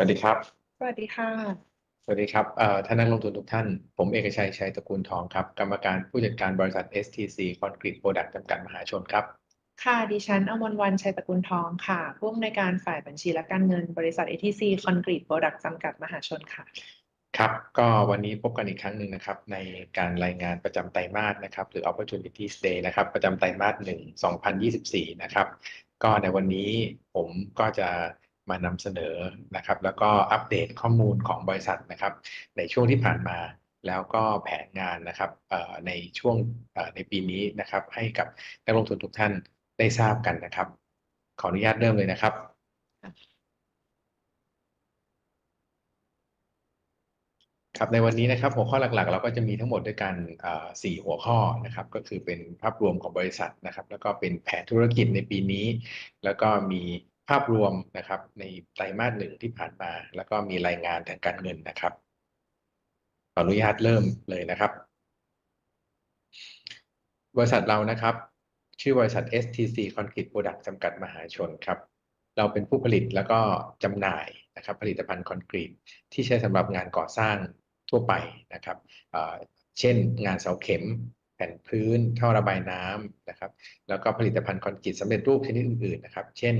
วัสดีครับ สวัสดีค่ะ สวัสดีครับเอ่อท่านนักลงทุนทุกท่าน ผมเอกชัย ชัยตระกูลทองครับ กรรมการผู้จัดการบริษัท STC Concrete Product จำกัดมหาชนครับ ค่ะ ดิฉันอมรวรรณชัยตระกูลทองค่ะ ผู้อำนวยการฝ่ายบัญชีและการเงินบริษัท ATC Concrete Product จำกัดมหาชนค่ะ ครับ ก็วันนี้พบกันอีกครั้งหนึ่งนะครับ ในการรายงานประจำไตรมาสนะครับ หรือ Opportunities Day นะครับ ประจำไตรมาสหนึ่ง2024 นะครับ ก็ในวันนี้ผมก็จะ มานำเสนอนะครับ แล้วก็อัปเดตข้อมูลของบริษัทนะครับ ในช่วงที่ผ่านมาแล้วก็แผนงานนะครับเอ่อในช่วงเอ่อในปีนี้นะครับ ให้กับนักลงทุนทุกท่านได้ทราบกันนะครับ ขออนุญาตเริ่มเลยนะครับครับในวันนี้นะครับหัวข้อหลักๆ เราก็จะมีทั้งหมดด้วยกันเอ่อสี่หัวข้อนะครับ ก็คือเป็นภาพรวมของบริษัทนะครับ แล้วก็เป็นแผนธุรกิจในปีนี้ แล้วก็มี ภาพรวมนะครับในไตรมาสหนึ่งที่ผ่านมา แล้วก็มีรายงานทางการเงินนะครับ ขออนุญาตเริ่มเลยนะครับ บริษัทเรานะครับ ชื่อบริษัท STC Concrete Product จำกัดมหาชนครับ เราเป็นผู้ผลิตแล้วก็จำหน่ายนะครับ ผลิตภัณฑ์คอนกรีตที่ใช้สำหรับงานก่อสร้างทั่วไปนะครับเช่นงานเสาเข็ม ผ่นพื้นท่อระบายน้ำนะครับ แล้วก็ผลิตภัณฑ์คอนกรีตสำเร็จรูปชนิดอื่นๆนะครับ เช่น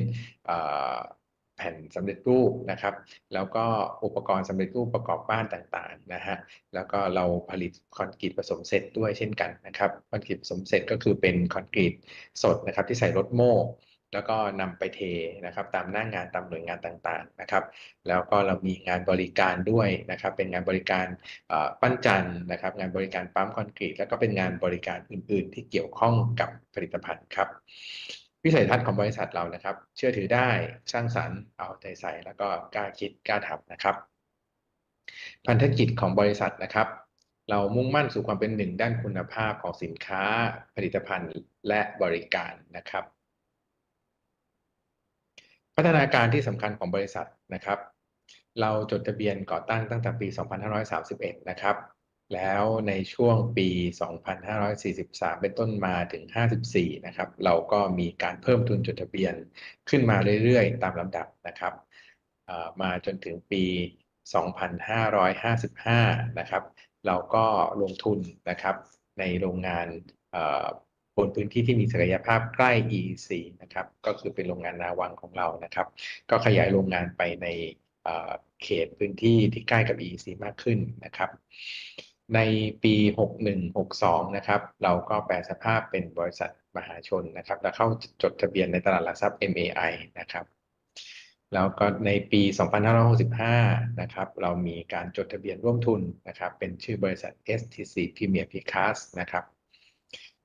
แผ่นสำเร็จรูปนะครับ แล้วก็อุปกรณ์สำเร็จรูปประกอบบ้านต่างๆนะฮะแล้วก็เราผลิตคอนกรีตผสมเสร็จด้วยเช่นกันนะครับคอนกรีตผสมเสร็จก็คือเป็นคอนกรีตสดนะครับที่ใส่รถโม่ แล้วก็นำไปเทนะครับตามหน้างงานตามหน่วยงานต่างๆนะครับ แล้วก็เรามีงานบริการด้วยนะครับ เป็นงานบริการปั้นจันนะครับ งานบริการปั๊มคอนกรีตแล้วก็เป็นงานบริการอื่น ๆ ที่เกี่ยวข้องกับผลิตภัณฑ์ครับ วิสัยทัศน์ของบริษัทเรานะครับ เชื่อถือได้สร้างสรรค์เอาใจใส่แล้วก็กล้าคิดกล้าทำนะครับ พันธกิจของบริษัทนะครับเรามุ่งมั่นสู่ความเป็นหนึ่งด้านคุณภาพของสินค้า ผลิตภัณฑ์และบริการนะครับ พัฒนาการที่สำคัญของบริษัทนะครับ เราจดทะเบียนก่อตั้งตั้งแต่ปี 2531 นะครับ แล้วในช่วงปี 2543 เป็นต้นมาถึง 54 นะครับ เราก็มีการเพิ่มทุนจดทะเบียนขึ้นมาเรื่อยๆ ตามลำดับนะครับ มาจนถึงปี 2555 นะครับ เราก็ลงทุนนะครับในโรงงาน นพื้นที่ที่มีศักยภาพใกล้ EEC นะครับ ก็คือเป็นโรงงานนาวังของเรานะครับ ก็ขยายโรงงานไปในเขตพื้นที่ที่ใกล้กับ EEC มากขึ้นนะครับ ในปี 61-62 นะครับ เราก็แปลสภาพเป็นบริษัทมหาชนนะครับ และเข้าจดทะเบียนในตลาดหลักทรัพย์ MAI นะครับ แล้วก็ในปี 2565 นะครับ เรามีการจดทะเบียนร่วมทุนนะครับ เป็นชื่อบริษัท STC Premier Precast นะครับ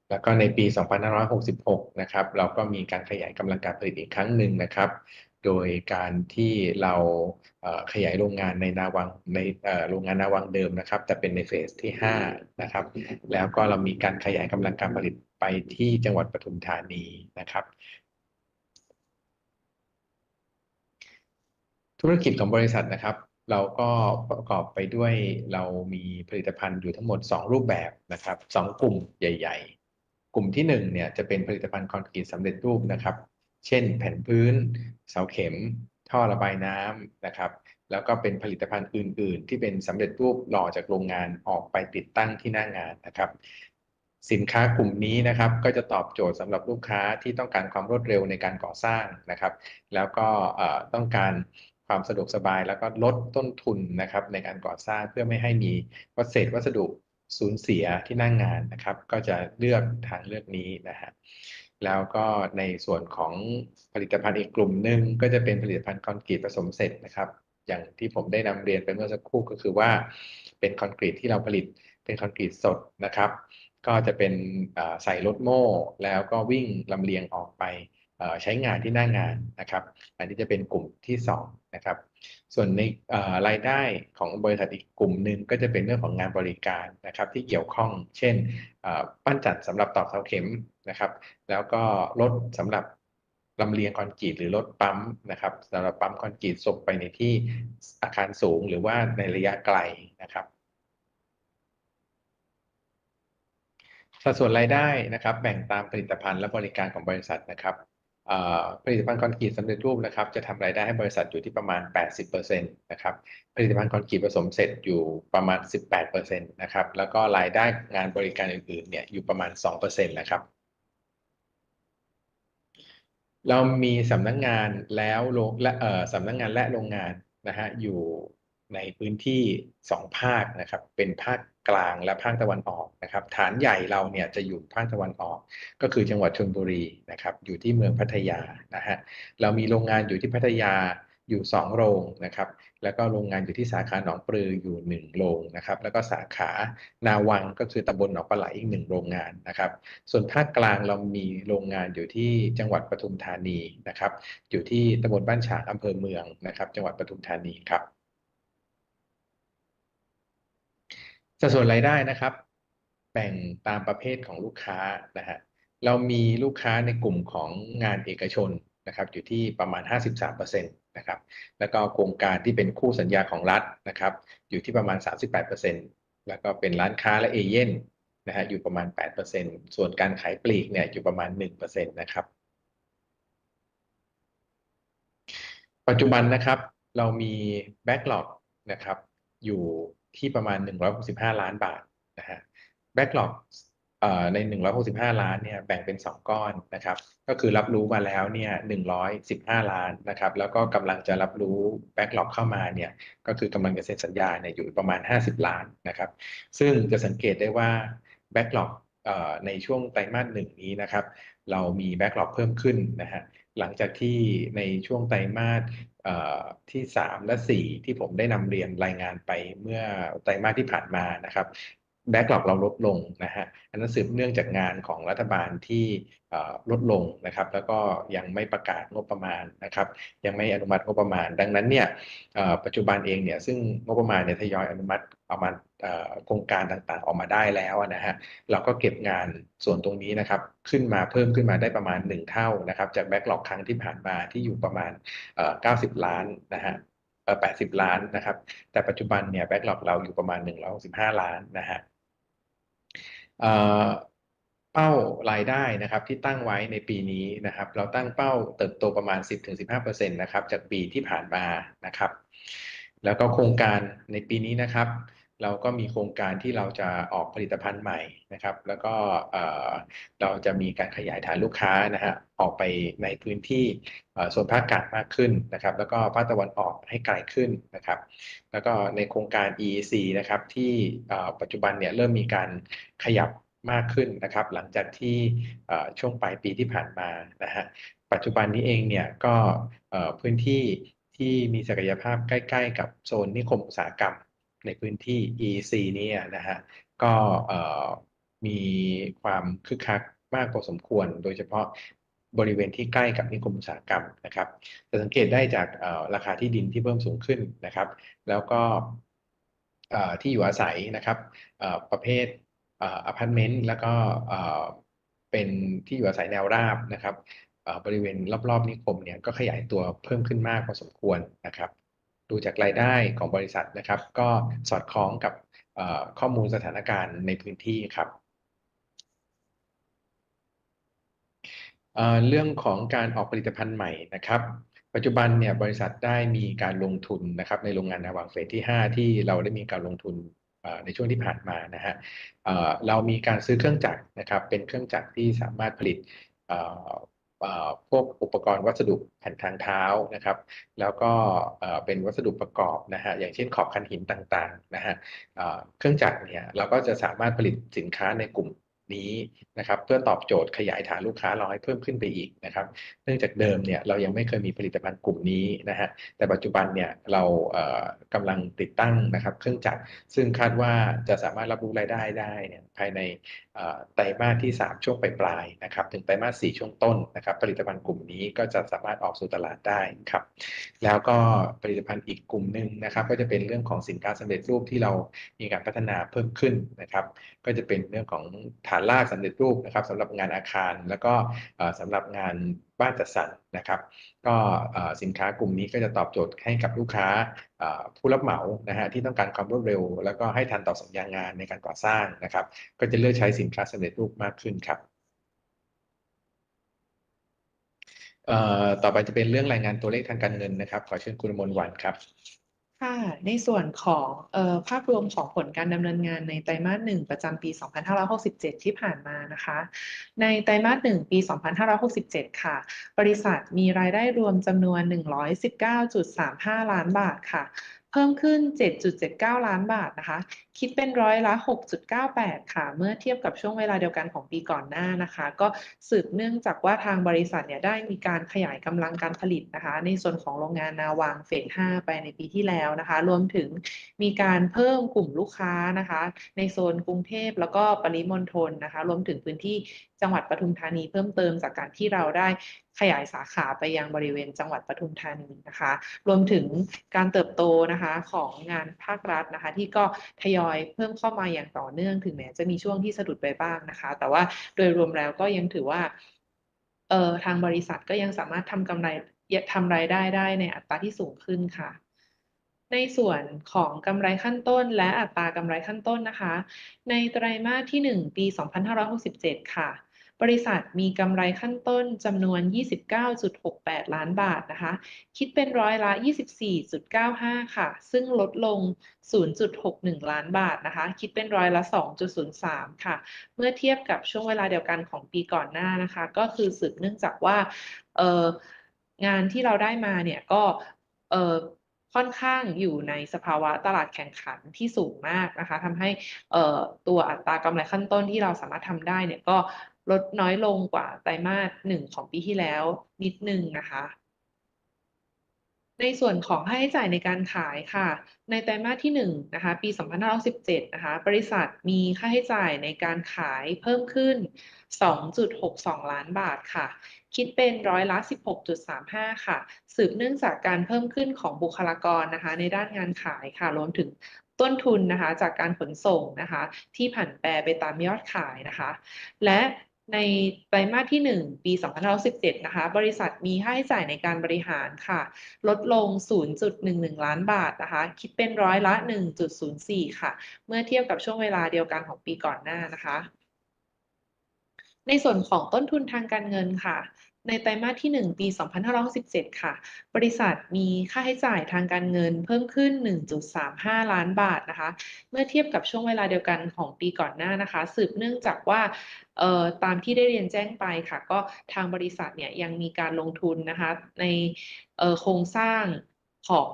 แล้วก็ในปี 2566 นะครับ เราก็มีการขยายกำลังการผลิตอีกครั้งหนึ่งนะครับ โดยการที่เราขยายโรงงานในนาวังในโรงงานนาวังเดิมนะครับ แต่เป็นในเฟสที่ 5 นะครับ แล้วก็เรามีการขยายกำลังการผลิตไปที่จังหวัดปทุมธานีนะครับ ธุรกิจของบริษัทนะครับเราก็ประกอบไปด้วยเรามีผลิตภัณฑ์อยู่ทั้งหมด 2 รูปแบบนะครับสองกลุ่มใหญ่ๆ กลุ่มที่1เนี่ยจะเป็นผลิตภัณฑ์คอนกรีตสำเร็จรูปนะครับ เช่น แผ่นพื้น เสาเข็ม ท่อระบายน้ำนะครับ แล้วก็เป็นผลิตภัณฑ์อื่น ๆ ที่เป็นสำเร็จรูปหล่อจากโรงงานออกไปติดตั้งที่หน้างานนะครับ สินค้ากลุ่มนี้นะครับ ก็จะตอบโจทย์สำหรับลูกค้าที่ต้องการความรวดเร็วในการก่อสร้างนะครับ แล้วก็ต้องการความสะดวกสบายแล้วก็ลดต้นทุนนะครับในการก่อสร้างเพื่อไม่ให้มีวัสดุวัสดุ สูญเสียที่หน้างงานนะครับ ก็จะเลือกทางเลือกนี้นะฮะแล้วก็ในส่วนของผลิตภัณฑ์อีกกลุ่มหนึ่งก็จะเป็นผลิตภัณฑ์คอนกรีตผสมเสร็จนะครับ อย่างที่ผมได้นำเรียนไปเมื่อสักครู่ก็คือว่าเป็นคอนกรีตที่เราผลิตเป็นคอนกรีตสดนะครับ ก็จะเป็นใส่รถโม่แล้วก็วิ่งลำเลียงออกไป ใช้งานที่หน้างานนะครับ อันนี้จะเป็นกลุ่มที่2นะครับ ส่วนในรายได้ของบริษัทอีกกลุ่มหนึ่งก็จะเป็นเรื่องของงานบริการนะครับที่เกี่ยวข้อง เช่นปั้นจัดสำหรับตอกเสาเข็มนะครับ แล้วก็รถสำหรับลำเลียงคอนกรีตหรือรถปั๊มนะครับสำหรับปั๊มคอนกรีตส่งไปในที่อาคารสูงหรือว่าในระยะไกลนะครับสัดส่วนรายได้นะครับแบ่งตามผลิตภัณฑ์และบริการของบริษัทนะครับ ผลิตภัณฑ์คอนกรีตสำเร็จรูปนะครับจะทำรายได้ให้บริษัทอยู่ที่ประมาณ 80%นะครับผลิตภัณฑ์คอนกรีตผสมเสร็จอยู่ประมาณ 18%นะครับแล้วก็รายได้งานบริการอื่นๆเนี่ยอยู่ประมาณ 2%นะครับเรามีสำนักงานแล้วโรงและสำนักงานและโรงงานนะฮะอยู่ ในพื้นที่สองภาคนะครับ เป็นภาคกลางและภาคตะวันออกนะครับ ฐานใหญ่เราเนี่ยจะอยู่ภาคตะวันออก ก็คือจังหวัดชลบุรีนะครับ อยู่ที่เมืองพัทยานะฮะเรามีโรงงานอยู่ที่พัทยาอยู่สองโรงนะครับ แล้วก็โรงงานอยู่ที่สาขาหนองปลืออยู่หนึ่งโรงนะครับ แล้วก็สาขานาวังก็คือตำบลหนองปลาไหลอีกหนึ่งโรงงานนะครับ ส่วนภาคกลางเรามีโรงงานอยู่ที่จังหวัดปทุมธานีนะครับ อยู่ที่ตำบลบ้านฉางอำเภอเมืองนะครับ จังหวัดปทุมธานีครับ สัดส่วนรายได้นะครับ แบ่งตามประเภทของลูกค้านะฮะเรามีลูกค้าในกลุ่มของงานเอกชนนะครับอยู่ที่ประมาณ 53%นะครับแล้วก็โครงการที่เป็นคู่สัญญาของรัฐนะครับอยู่ที่ประมาณ 38%แล้วก็เป็นร้านค้าและเอเย่นนะฮะอยู่ประมาณ 8%ส่วนการขายปลีกเนี่ยอยู่ประมาณ 1%นะครับปัจจุบันนะครับเรามีแบ็กหลอกนะครับอยู่ ที่ประมาณ 165 ล้านบาทนะฮะแบ็กหลอกใน 165 ล้านเนี่ยแบ่งเป็น 2 ก้อนนะครับก็คือรับรู้มาแล้วเนี่ย115 ล้านนะครับแล้วก็กำลังจะรับรู้แบ็กหลอกเข้ามาเนี่ยก็คือกำลังจะเซ็นสัญญาเนี่ยอยู่ประมาณ 50 ล้านนะครับซึ่งจะสังเกตได้ว่าแบ็กหลอกในช่วงไตรมาสหนึ่งนี้นะครับเรามีแบ็กหลอกเพิ่มขึ้นนะฮะ หลังจากที่ในช่วงไตรมาสที่ 3 และ 4 ที่ผมได้นำเรียนรายงานไปเมื่อไตรมาสที่ผ่านมานะครับ แบ็กหลอกเราลดลงนะฮะอันนั้นสืบเนื่องจากงานของรัฐบาลที่ลดลงนะครับ แล้วก็ยังไม่ประกาศงบประมาณนะครับ ยังไม่อนุมัติงบประมาณ ดังนั้นเนี่ยปัจจุบันเองเนี่ยซึ่งงบประมาณเนี่ยทยอยอนุมัติเอามาโครงการต่างๆ ออกมาได้แล้วนะฮะเราก็เก็บงานส่วนตรงนี้นะครับ ขึ้นมาเพิ่มขึ้นมาได้ประมาณ 1 เท่านะครับ จากแบ็กหลอกครั้งที่ผ่านมาที่อยู่ประมาณ 90 ล้านนะฮะ80 ล้านนะครับ แต่ปัจจุบันเนี่ยแบ็กหลอกเราอยู่ประมาณ 165 ล้านนะฮะ เป้ารายได้นะครับที่ตั้งไว้ในปีนี้นะครับ เราตั้งเป้าเติบโตประมาณ 10-15%นะครับจากปีที่ผ่านมานะครับ แล้วก็โครงการในปีนี้นะครับ เราก็มีโครงการที่เราจะออกผลิตภัณฑ์ใหม่นะครับ แล้วก็เราจะมีการขยายฐานลูกค้านะฮะออกไปในพื้นที่โซนภาคกลางมากขึ้นนะครับ แล้วก็ภาคตะวันออกให้ไกลขึ้นนะครับ แล้วก็ในโครงการ EEC นะครับที่ปัจจุบันเนี่ยเริ่มมีการขยับมากขึ้นนะครับ หลังจากที่ช่วงปลายปีที่ผ่านมานะฮะปัจจุบันนี้เองเนี่ยก็พื้นที่ที่มีศักยภาพใกล้ ๆ กับโซนนิคมอุตสาหกรรม ในพื้นที่ EC นี่นะฮะก็มีความคึกคักมากพอสมควร โดยเฉพาะบริเวณที่ใกล้กับนิคมอุตสาหกรรมนะครับจะสังเกตได้จากราคาที่ดินที่เพิ่มสูงขึ้นนะครับ แล้วก็ที่อยู่อาศัยนะครับประเภทอพาร์ตเมนต์แล้วก็เป็นที่อยู่อาศัยแนวราบนะครับบริเวณรอบๆนิคมเนี่ยก็ขยายตัวเพิ่มขึ้นมากพอสมควรนะครับ ดูจากรายได้ของบริษัทนะครับ ก็สอดคล้องกับข้อมูลสถานการณ์ในพื้นที่ครับเรื่องของการออกผลิตภัณฑ์ใหม่นะครับ ปัจจุบันเนี่ยบริษัทได้มีการลงทุนนะครับในโรงงานนาวังเฟสที่ 5 ที่เราได้มีการลงทุนในช่วงที่ผ่านมานะฮะเรามีการซื้อเครื่องจักรนะครับ เป็นเครื่องจักรที่สามารถผลิต พวกอุปกรณ์วัสดุแผ่นทางเท้านะครับ แล้วก็เป็นวัสดุประกอบนะฮะอย่างเช่นขอบคันหินต่างๆนะฮะเครื่องจักรเนี่ยเราก็จะสามารถผลิตสินค้าในกลุ่มนี้นะครับเพื่อตอบโจทย์ขยายฐานลูกค้าเราให้เพิ่มขึ้นไปอีกนะครับ เนื่องจากเดิมเนี่ยเรายังไม่เคยมีผลิตภัณฑ์กลุ่มนี้นะฮะแต่ปัจจุบันเนี่ยเรากำลังติดตั้งนะครับ เครื่องจักรซึ่งคาดว่าจะสามารถรับรู้รายได้ได้เนี่ยภายใน ไตรมาสที่ 3 ช่วงปลายๆนะครับถึงไตรมาส 4 ช่วงต้นนะครับผลิตภัณฑ์กลุ่มนี้ก็จะสามารถออกสู่ตลาดได้ครับแล้วก็ผลิตภัณฑ์อีกกลุ่มหนึ่งนะครับก็จะเป็นเรื่องของสินค้าสำเร็จรูปที่เรามีการพัฒนาเพิ่มขึ้นนะครับก็จะเป็นเรื่องของฐานรากสำเร็จรูปนะครับสำหรับงานอาคาร แล้วก็สำหรับงานบ้านจัดสรรนะครับ ก็สินค้ากลุ่มนี้ก็จะตอบโจทย์ให้กับลูกค้าผู้รับเหมานะฮะที่ต้องการความรวดเร็ว แล้วก็ให้ทันต่อสัญญางานในการก่อสร้างนะครับ ก็จะเลือกใช้สินค้าสำเร็จรูปมากขึ้นครับต่อไปจะเป็นเรื่องรายงานตัวเลขทางการเงินนะครับ ขอเชิญคุณมนวันครับ ค่ะ ในส่วนของ เอ่อ ภาพรวมของผลการดำเนินงานในไตรมาสหนึ่งประจำปี 2567 ที่ผ่านมานะคะ ในไตรมาสหนึ่งปี 2567 ค่ะ บริษัทมีรายได้รวมจำนวน 119.35 ล้านบาทค่ะ พิ่มขึ้น 7.79 ล้านบาทนะคะ คิดเป็นร้อยละ 6.98 ค่ะ เมื่อเทียบกับช่วงเวลาเดียวกันของปีก่อนหน้านะคะ ก็สืบเนื่องจากว่าทางบริษัทเนี่ยได้มีการขยายกำลังการผลิตนะคะ ในส่วนของโรงงานนาวางเฟส 5 ไปในปีที่แล้วนะคะ รวมถึงมีการเพิ่มกลุ่มลูกค้านะคะ ในโซนกรุงเทพแล้วก็ปริมณฑลนะคะ รวมถึงพื้นที่จังหวัดปทุมธานีเพิ่มเติมจากการที่เราได้ขยายสาขาไปยังบริเวณจังหวัดปทุมธานีนะคะ รวมถึงการเติบโตนะคะของงานภาครัฐนะคะ ที่ก็ทยอยเพิ่มเข้ามาอย่างต่อเนื่องถึงแม้จะมีช่วงที่สะดุดไปบ้างนะคะ แต่ว่าโดยรวมแล้วก็ยังถือว่าเอ่อทางบริษัทก็ยังสามารถทำกำไรทำรายได้ได้ในอัตราที่สูงขึ้นค่ะ ในส่วนของกำไรขั้นต้นและอัตรากำไรขั้นต้นนะคะ ในไตรมาสที่ 1 ปี 2567 ค่ะ บริษัทมีกำไรขั้นต้นจำนวน 29.68 ล้านบาทนะคะ คิดเป็นร้อยละ 24.95 ค่ะ ซึ่งลดลง 0.61 ล้านบาทนะคะ คิดเป็นร้อยละ 2.03 ค่ะ เมื่อเทียบกับช่วงเวลาเดียวกันของปีก่อนหน้านะคะ ก็คือสืบเนื่องจากว่าเอองานที่เราได้มาเนี่ยก็เออค่อนข้างอยู่ในสภาวะตลาดแข่งขันที่สูงมากนะคะทำให้ตัวอัตรากำไรขั้นต้นที่เราสามารถทำได้เนี่ยก็ ลดน้อยลงกว่าไตรมาสหนึ่งของปีที่แล้วนิดนึงนะคะ ในส่วนของค่าใช้จ่ายในการขายค่ะ ในไตรมาสที่1นะคะ ปี2517นะคะ บริษัทมีค่าใช้จ่ายในการขายเพิ่มขึ้น 2.62 ล้านบาทค่ะ คิดเป็นร้อยละ 16.35 ค่ะ สืบเนื่องจากการเพิ่มขึ้นของบุคลากรนะคะ ในด้านงานขายค่ะ รวมถึงต้นทุนนะคะจากการขนส่งนะคะ ที่ผันแปรไปตามยอดขายนะคะ และ ในไตรมาสที่ 1 ปี 2517 นะคะ บริษัทมีค่าใช้จ่ายในการบริหารค่ะ ลดลง 0.11 ล้านบาทนะคะ คิดเป็นร้อยละ 1.04 ค่ะ เมื่อเทียบกับช่วงเวลาเดียวกันของปีก่อนหน้านะคะ ในส่วนของต้นทุนทางการเงินค่ะ ในไตรมาสที่ 1 ปี 2567 ค่ะ บริษัทมีค่าใช้จ่ายทางการเงินเพิ่มขึ้น 1.35 ล้านบาทนะคะ เมื่อเทียบกับช่วงเวลาเดียวกันของปีก่อนหน้านะคะ สืบเนื่องจากว่าตามที่ได้เรียนแจ้งไปค่ะ ก็ทางบริษัทเนี่ยยังมีการลงทุนนะคะในโครงสร้างของ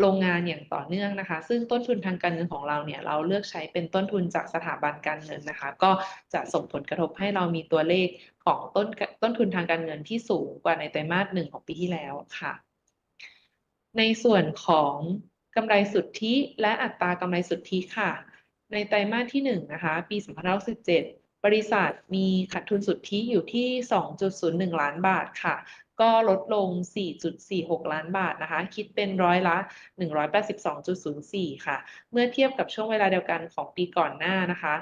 โรงงานอย่างต่อเนื่องนะคะ ซึ่งต้นทุนทางการเงินของเราเนี่ยเราเลือกใช้เป็นต้นทุนจากสถาบันการเงินนะคะ ก็จะส่งผลกระทบให้เรามีตัวเลขของต้นต้นทุนทางการเงินที่สูงกว่าในไตรมาสหนึ่งของปีที่แล้วค่ะ ในส่วนของกำไรสุทธิและอัตรากำไรสุทธิค่ะ ในไตรมาสที่1นะคะปี2567บริษัทมีขาดทุนสุทธิอยู่ที่ 2.01 ล้านบาทค่ะ ก็ลดลง 4.46 ล้านบาทนะคะ คิดเป็นร้อยละ 182.04 ค่ะ เมื่อเทียบกับช่วงเวลาเดียวกันของปีก่อนหน้านะคะ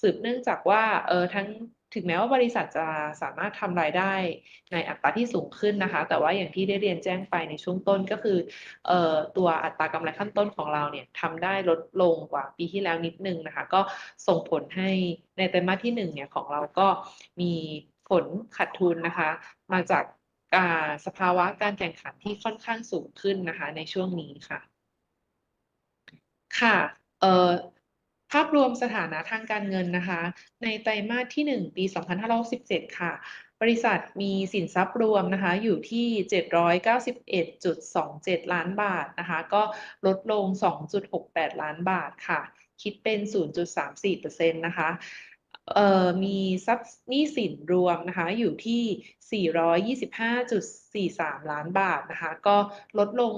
สืบเนื่องจากว่าเออทั้งถึงแม้ว่าบริษัทจะสามารถทำรายได้ในอัตราที่สูงขึ้นนะคะ แต่ว่าอย่างที่ได้เรียนแจ้งไปในช่วงต้นก็คือเออตัวอัตรากำไรขั้นต้นของเราเนี่ยทำได้ลดลงกว่าปีที่แล้วนิดนึงนะคะ ก็ส่งผลให้ในไตรมาสที่หนึ่งเนี่ยของเราก็มีผลขาดทุนนะคะ มาจาก สภาวะการแข่งขันที่ค่อนข้างสูงขึ้นนะคะ ในช่วงนี้ค่ะ ค่ะภาพรวมสถานะทางการเงินนะคะ ในไตรมาสที่ 1 ปี 2567 ค่ะ บริษัทมีสินทรัพย์รวมนะคะ อยู่ที่ 791.27 ล้านบาทนะคะ ก็ลดลง 2.68 ล้านบาทค่ะ คิดเป็น 0.34%นะคะเอ่อ มีทรัพย์หนี้สินรวมนะคะอยู่ที่ 425.43 ล้านบาทนะคะก็ลดลง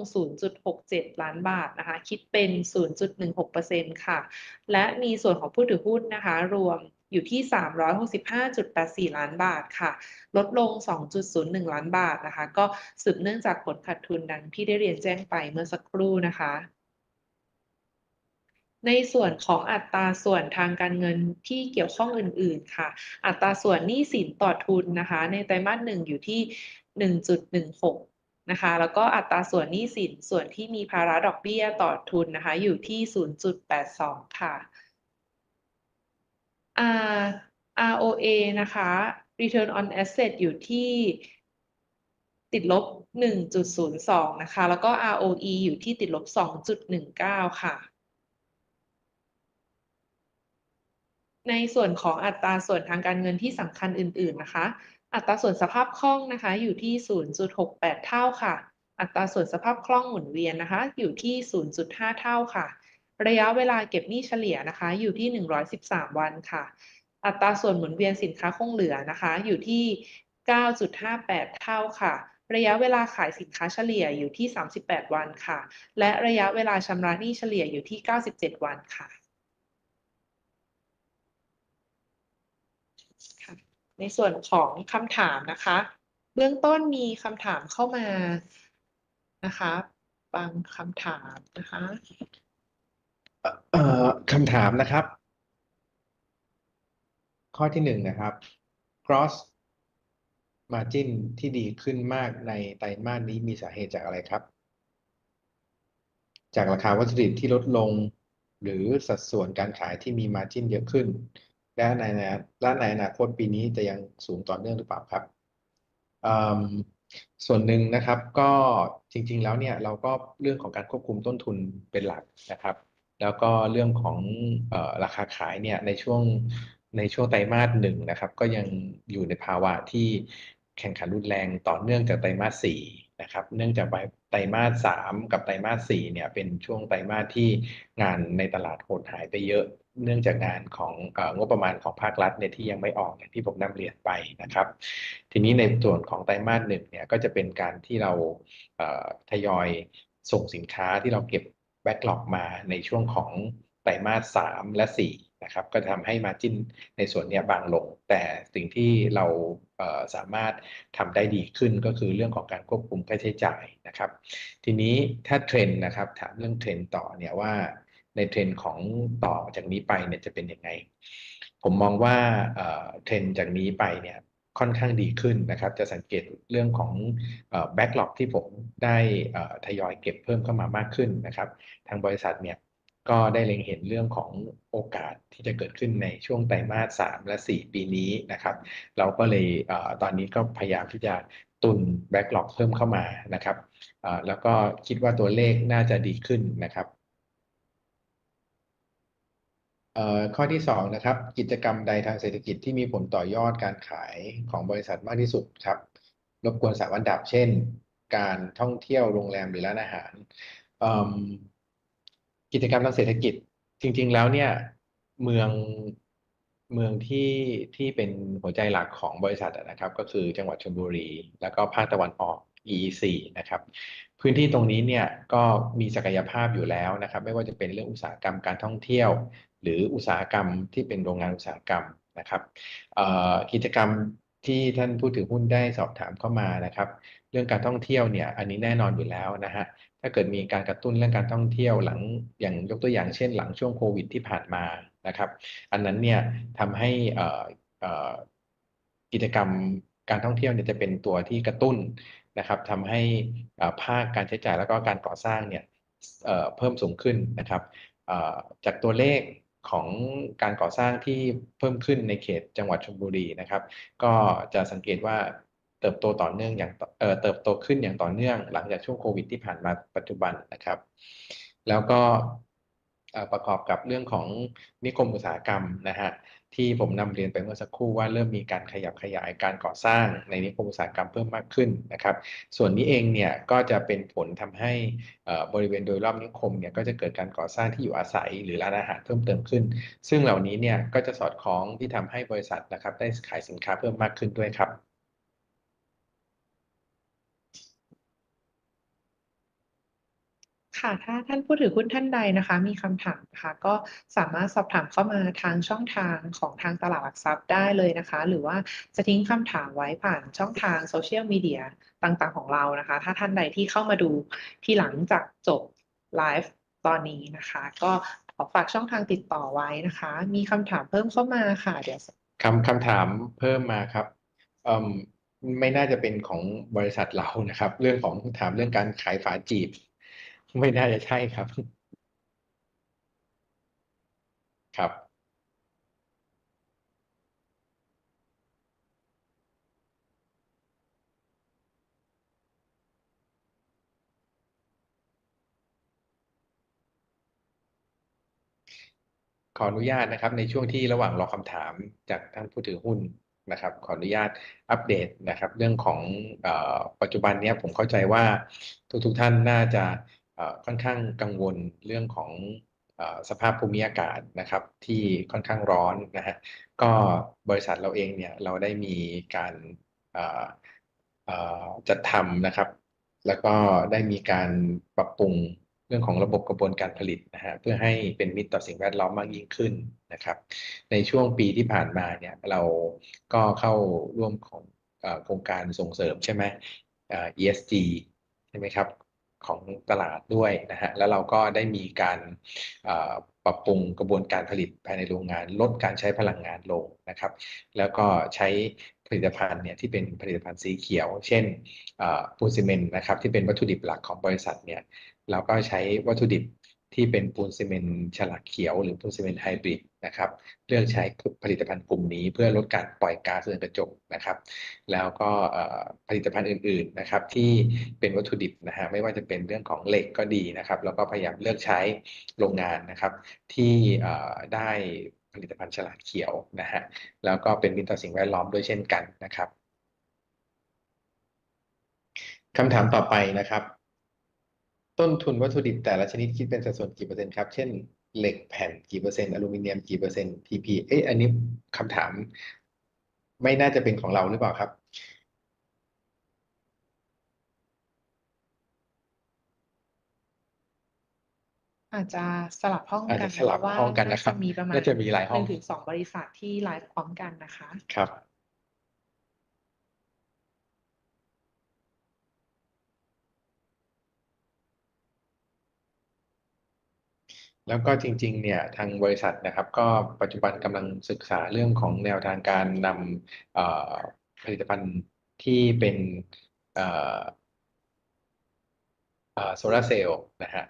0.67 ล้านบาทนะคะคิดเป็น 0.16%ค่ะ และมีส่วนของผู้ถือหุ้นนะคะรวมอยู่ที่ 365.84 ล้านบาทค่ะ ลดลง 2.01 ล้านบาทนะคะ ก็สืบเนื่องจากผลขาดทุนดังที่ได้เรียนแจ้งไปเมื่อสักครู่นะคะ ในส่วนของอัตราส่วนทางการเงินที่เกี่ยวข้องอื่น ๆ ค่ะ อัตราส่วนหนี้สินต่อทุนนะคะ ในไตรมาสหนึ่งอยู่ที่ 1.16 นะคะ แล้วก็อัตราส่วนหนี้สินส่วนที่มีภาระดอกเบี้ยต่อทุนนะคะ อยู่ที่ 0.82 ค่ะอ่า ROA นะคะ Return on Asset อยู่ที่ติดลบ 1.02 นะคะ แล้วก็ ROE อยู่ที่ติดลบ 2.19 ค่ะ ในส่วนของอัตราส่วนทางการเงินที่สำคัญอื่น ๆนะคะ อัตราส่วนสภาพคล่องนะคะ อยู่ที่ 0.68 เท่าค่ะ อัตราส่วนสภาพคล่องหมุนเวียนนะคะ อยู่ที่ 0.5 เท่าค่ะ ระยะเวลาเก็บหนี้เฉลี่ยนะคะ อยู่ที่ 113 วันค่ะ อัตราส่วนหมุนเวียนสินค้าคงเหลือนะคะ อยู่ที่ 9.58 เท่าค่ะระยะเวลาขายสินค้าเฉลี่ยอยู่ที่ 38 วันค่ะ และระยะเวลาชำระหนี้เฉลี่ยอยู่ที่ 97 วันค่ะ ค่ะ ในส่วนของคำถามนะคะ เบื้องต้นมีคำถามเข้ามานะคะ บางคำถามนะคะเอ่อคำถามนะครับ ข้อที่หนึ่งนะครับ cross margin ที่ดีขึ้นมากในไตรมาสนี้มีสาเหตุจากอะไรครับ จากราคาวัตถุดิบที่ลดลง หรือสัดส่วนการขายที่มี margin เยอะขึ้น และในอนาและในอนาคตปีนี้จะยังสูงต่อเนื่องหรือเปล่าครับส่วนหนึ่งนะครับก็จริงๆแล้วเนี่ยเราก็เรื่องของการควบคุมต้นทุนเป็นหลักนะครับ แล้วก็เรื่องของออราคาขายเนี่ยในช่วงในช่วงไตรมาสหนึ่งนะครับ ก็ยังอยู่ในภาวะที่แข่งขันรุนแรงต่อเนื่องจากไตรมาสสี่นะครับเนื่องจากไตรมาสสามกับไตรมาสสี่เนี่ยเป็นช่วงไตรมาสที่งานในตลาดหดหายไปเยอะ เนื่องจากงานของงบประมาณของภาครัฐเนี่ยที่ยังไม่ออกอย่างที่ผมนำเรียนไปนะครับ ทีนี้ในส่วนของไตรมาสหนึ่งเนี่ยก็จะเป็นการที่เราทยอยส่งสินค้าที่เราเก็บแบ็กหลอกมาในช่วงของไตรมาสสามและสี่นะครับก็ทำให้มาจิ้นในส่วนนี้บางลง แต่สิ่งที่เราเสามารถทำได้ดีขึ้นก็คือเรื่องของการควบคุมค่าใช้จ่ายนะครับ ทีนี้ถ้าเทรนด์นะครับถามเรื่องเทรนด์ต่อเนี่ยว่า ในเทรนด์ของต่อจากนี้ไปเนี่ยจะเป็นยังไง ผมมองว่าเทรนด์จากนี้ไปเนี่ยค่อนข้างดีขึ้นนะครับ จะสังเกตเรื่องของแบ็กหลอกที่ผมได้ทยอยเก็บเพิ่มเข้ามามากขึ้นนะครับ ทางบริษัทเนี่ยก็ได้เล็งเห็นเรื่องของโอกาสที่จะเกิดขึ้นในช่วงไตรมาสสามและสี่ปีนี้นะครับ เราก็เลยอตอนนี้ก็พยายามที่จะตุนแบ็กหลอกเพิ่มเข้ามานะครับแล้วก็คิดว่าตัวเลขน่าจะดีขึ้นนะครับ ข้อที่สองนะครับ กิจกรรมใดทางเศรษฐกิจที่มีผลต่อยอดการขายของบริษัทมากที่สุดครับ รบกวนสามอันดับ เช่น การท่องเที่ยวโรงแรมหรือร้านอาหาร กิจกรรมทางเศรษฐกิจจริง ๆ แล้วเนี่ยเมืองเมืองที่ที่เป็นหัวใจหลักของบริษัทนะครับ ก็คือจังหวัดชลบุรี แล้วก็ภาคตะวันออก EEC นะครับพื้นที่ตรงนี้เนี่ยก็มีศักยภาพอยู่แล้วนะครับไม่ว่าจะเป็นเรื่องอุตสาหกรรมการท่องเที่ยว หรืออุตสาหกรรมที่เป็นโรงงานอุตสาหกรรมนะครับกิจกรรมที่ท่านผู้ถือหุ้นได้สอบถามเข้ามานะครับ เรื่องการท่องเที่ยวเนี่ยอันนี้แน่นอนอยู่แล้วนะฮะถ้าเกิดมีการกระตุ้นเรื่องการท่องเที่ยวหลังอย่างยกตัวอย่างเช่น หลังช่วงโควิดที่ผ่านมานะครับ อันนั้นเนี่ยทำให้กิจกรรมการท่องเที่ยวเนี่ยจะเป็นตัวที่กระตุ้น นะครับทำให้ภาคการใช้จ่ายแล้วก็การก่อสร้างเนี่ยเพิ่มสูงขึ้นนะครับจากตัวเลขของการก่อสร้างที่เพิ่มขึ้นในเขตจังหวัดชลบุรีนะครับ ก็จะสังเกตว่าเติบโตต่อเนื่องอย่างเติบโตขึ้นอย่างต่อเนื่อง หลังจากช่วงโควิดที่ผ่านมาปัจจุบันนะครับ แล้วก็ประกอบกับเรื่องของนิคมอุตสาหกรรมนะฮะ ที่ผมนำเรียนไปเมื่อสักครู่ว่าเริ่มมีการขยับขยายการก่อสร้างในนิคมอุตสาหกรรมเพิ่มมากขึ้นนะครับ ส่วนนี้เองเนี่ยก็จะเป็นผลทำให้บริเวณโดยรอบนิคมเนี่ยก็จะเกิดการก่อสร้างที่อยู่อาศัยหรือร้านอาหารเพิ่มเติมขึ้น ซึ่งเหล่านี้เนี่ยก็จะสอดคล้องที่ทำให้บริษัทนะครับได้ขายสินค้าเพิ่มมากขึ้นด้วยครับ ค่ะ ถ้าท่านผู้ถือหุ้นท่านใดนะคะ มีคำถามนะคะ ก็สามารถสอบถามเข้ามาทางช่องทางของทางตลาดหลักทรัพย์ได้เลยนะคะ หรือว่าจะทิ้งคำถามไว้ผ่านช่องทางโซเชียลมีเดียต่างๆของเรานะคะ ถ้าท่านใดที่เข้ามาดูที่หลังจากจบไลฟ์ตอนนี้นะคะ ก็ขอฝากช่องทางติดต่อไว้นะคะ มีคำถามเพิ่มเข้ามาค่ะ เดี๋ยวคำคำถามเพิ่มมาครับไม่น่าจะเป็นของบริษัทเรานะครับ เรื่องของถามเรื่องการขายฝาจีบ ไม่น่าจะใช่ครับ ครับ ขออนุญาตนะครับ ในช่วงที่ระหว่างรอคำถามจากท่านผู้ถือหุ้นนะครับ ขออนุญาตอัปเดตนะครับ เรื่องของอปัจจุบันนี้ผมเข้าใจว่าทุกๆทท่านน่าจะ ค่อนข้างกังวลเรื่องของอสภาพภูมิอากาศนะครับที่ค่อนข้างร้อนนะฮะก็บริษัทเราเองเนี่ยเราได้มีการจัดทำนะครับ แล้วก็ได้มีการปรับปรุงเรื่องของระบบกระบวนการผลิตนะฮะเพื่อให้เป็นมิตรต่อสิ่งแวดล้อมมากยิ่งขึ้นนะครับ ในช่วงปีที่ผ่านมาเนี่ยเราก็เข้าร่วมของอโครงการส่งเสริมใช่ไหมเอ่อ ESG ใช่ไหมครับ ของตลาดด้วยนะฮะแล้วเราก็ได้มีการปรับปรุงกระบวนการผลิตภายในโรงงาน ลดการใช้พลังงานลงนะครับ แล้วก็ใช้ผลิตภัณฑ์เนี่ยที่เป็นผลิตภัณฑ์สีเขียว เช่นปูนซีเมนต์นะครับที่เป็นวัตถุดิบหลักของบริษัทเนี่ยเราก็ใช้วัตถุดิบที่เป็นปูนซีเมนต์ฉลากเขียว หรือปูนซีเมนต์ไฮบริด นะครับ เลือกใช้ผลิตภัณฑ์กลุ่มนี้เพื่อลดการปล่อยก๊าซเรือนกระจกนะครับ แล้วก็ผลิตภัณฑ์อื่นๆนะครับที่เป็นวัตถุดิบนะฮะไม่ว่าจะเป็นเรื่องของเหล็กก็ดีนะครับ แล้วก็พยายามเลือกใช้โรงงานนะครับที่ได้ผลิตภัณฑ์ฉลากเขียวนะฮะแล้วก็เป็นมิตรต่อสิ่งแวดล้อมด้วยเช่นกันนะครับคำถามต่อไปนะครับ ต้นทุนวัตถุดิบแต่ละชนิดคิดเป็นสัดส่วนกี่เปอร์เซ็นต์ครับ เช่น เหล็กแผ่นกี่เปอร์เซ็นต์อลูมิเนียมกี่เปอร์เซ็นต์ PP เอ๊ะอันนี้คำถาม ไม่น่าจะเป็นของเราหรือเปล่าครับ อาจจะสลับห้องอาจกัจะนสลับเพราะว่าห้องกันน่านะครับจะมีประมาณน่าจะมีหลายห้องนึ่งถึงสองบริษัทที่ไลฟ์พร้อมกันนะคะ ครับ แล้วก็จริงๆ เนี่ยทางบริษัทนะครับ ก็ปัจจุบันกำลังศึกษาเรื่องของแนวทางการนำผลิตภัณฑ์ที่เป็นโซลาร์เซลล์นะฮะ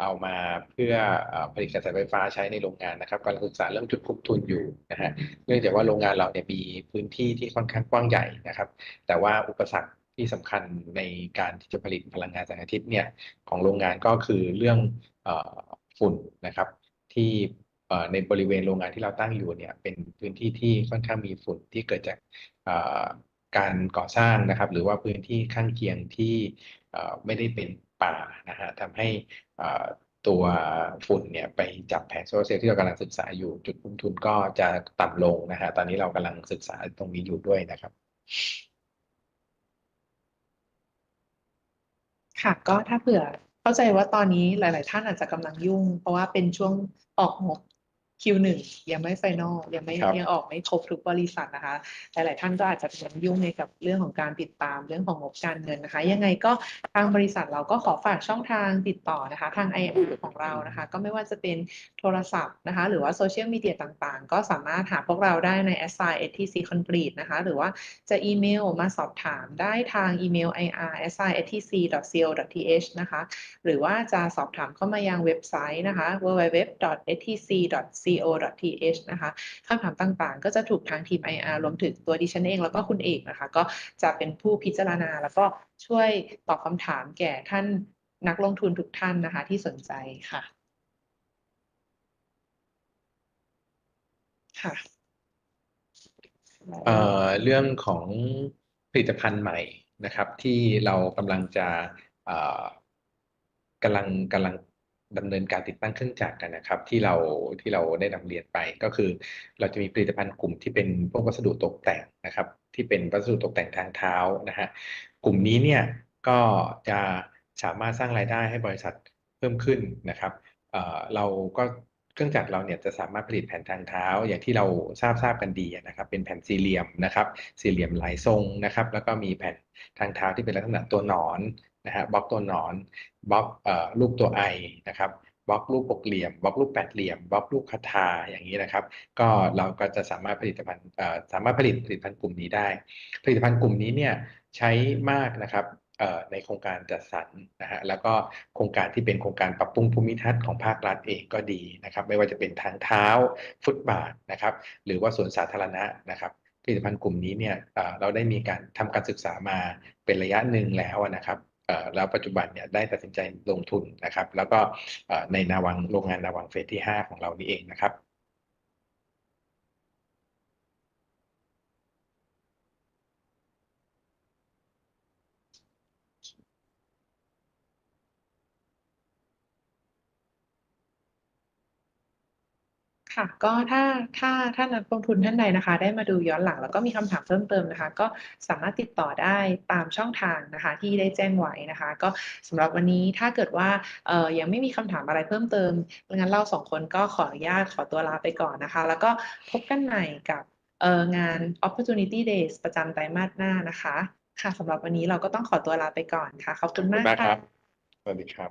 เอามาเพื่ออผลิตกระแสไฟฟ้าใช้ในโรงงานนะครับกำลังศึกษาเรื่องจุดควบทุนอยู่นะฮะเนื่องจากว่าโรงงานเราเนี่ยมีพื้นที่ที่ค่อนข้างกว้างใหญ่นะครับ แต่ว่าอุปสรรคที่สำคัญในการที่จะผลิตพลังงานแสงอาทิตย์เนี่ยของโรงงานก็คือเรื่องอ ฝุ่นนะครับ ที่ในบริเวณโรงงานที่เราตั้งอยู่เนี่ยเป็นพื้นที่ที่ค่อนข้างมีฝุ่นที่เกิดจากการก่อสร้างนะครับ หรือว่าพื้นที่ข้างเคียงที่ไม่ได้เป็นป่านะฮะทำให้ตัวฝุ่นเนี่ยไปจับแผงโซลาร์เซลล์ที่เรากำลังศึกษาอยู่จุดคุ้มทุนก็จะต่ำลงนะฮะตอนนี้เรากำลังศึกษาตรงนี้อยู่ด้วยนะครับ ค่ะก็ถ้าเผื่อ เข้าใจว่าตอนนี้หลาย ๆ ท่านอาจจะกำลังยุ่ง เพราะว่าเป็นช่วงออกงบ Q1 ยังไม่ไฟนอลยังไม่ครับ ยังออกไม่ครบทุกบริษัทนะคะ หลาย ๆ ท่านก็อาจจะยังยุ่งในกับเรื่องของการติดตามเรื่องของงบการเงินนะคะ ยังไงก็ทางบริษัทเราก็ขอฝากช่องทางติดต่อนะคะ ทาง IR ของเรานะคะ ก็ไม่ว่าจะเป็นโทรศัพท์นะคะ หรือว่าโซเชียลมีเดียต่าง ๆ ก็สามารถหาพวกเราได้ใน s i stc concrete นะคะ หรือว่าจะอีเมลมาสอบถามได้ทางอีเมล ir si stc.co.th นะคะ หรือว่าจะสอบถามเข้ามายังเว็บไซต์นะคะ co.th นะคะคำถามต่างๆ ก็จะถูกทางทีม IR รวมถึงตัวดิฉันเอง แล้วก็คุณเอกนะคะ ก็จะเป็นผู้พิจารณาแล้วก็ช่วยตอบคำถามแก่ท่านนักลงทุนทุกท่านนะคะที่สนใจค่ะ ค่ะเอ่อเรื่องของผลิตภัณฑ์ใหม่นะครับ ที่เรากำลังจะกำลังกำลัง ดำเนินการติดตั้งเครื่องจักรกันนะครับ ที่เราที่เราได้นำเรียนไปก็คือ เราจะมีผลิตภัณฑ์กลุ่มที่เป็นพวกวัสดุตกแต่งนะครับ ที่เป็นวัสดุตกแต่งทางเท้านะฮะกลุ่มนี้เนี่ยก็จะสามารถสร้างรายได้ให้บริษัทเพิ่มขึ้นนะครับเออเราก็เครื่องจักรเราเนี่ยจะสามารถผลิตแผ่นทางเท้า อย่างที่เราทราบทราบกันดีนะครับเป็นแผ่นสี่เหลี่ยมนะครับสี่เหลี่ยมหลายทรงนะครับ แล้วก็มีแผ่นทางเท้าที่เป็นลักษณะตัวหนอน นะฮะบล็อกตัวหนอนบล็อกรูปตัวไอนะครับบล็อกรูปหกเหลี่ยมบล็อกรูปแปดเหลี่ยมบล็อกรูปคาทาอย่างนี้นะครับ ก็เราก็จะสามารถผลิตภัณฑ์สามารถผลิตผลิตภัณฑ์กลุ่มนี้ได้ ผลิตภัณฑ์กลุ่มนี้เนี่ยใช้มากนะครับในโครงการจัดสรรนะฮะแล้วก็โครงการที่เป็นโครงการปรับปรุงภูมิทัศน์ของภาครัฐเองก็ดีนะครับ ไม่ว่าจะเป็นทางเท้าฟุตบาทนะครับ หรือว่าสวนสาธารณะนะครับผลิตภัณฑ์กลุ่มนี้เนี่ยเราได้มีการทำการศึกษามาเป็นระยะหนึ่งแล้วนะครับ แล้วปัจจุบันเนี่ยได้ตัดสินใจลงทุนนะครับ แล้วก็ในนาวังโรงงานนาวังเฟสที่ 5 ของเรานี่เองนะครับ ค่ะ ก็ถ้าถ้าถ้านักลงทุนท่านใดนะคะ ได้มาดูย้อนหลังแล้วก็มีคำถามเพิ่มเติมนะคะ ก็สามารถติดต่อได้ตามช่องทางนะคะ ที่ได้แจ้งไว้นะคะ ก็สำหรับวันนี้ถ้าเกิดว่าเอ่อยังไม่มีคำถามอะไรเพิ่มเติมงั้นเราสองคนก็ขออนุญาตขอตัวลาไปก่อนนะคะ แล้วก็พบกันใหม่กับเอ่องาน Opportunity Days ประจำไตรมาสหน้านะคะ ค่ะสำหรับวันนี้เราก็ต้องขอตัวลาไปก่อนค่ะ ขอบคุณมากค่ะรับสวัสดีครับ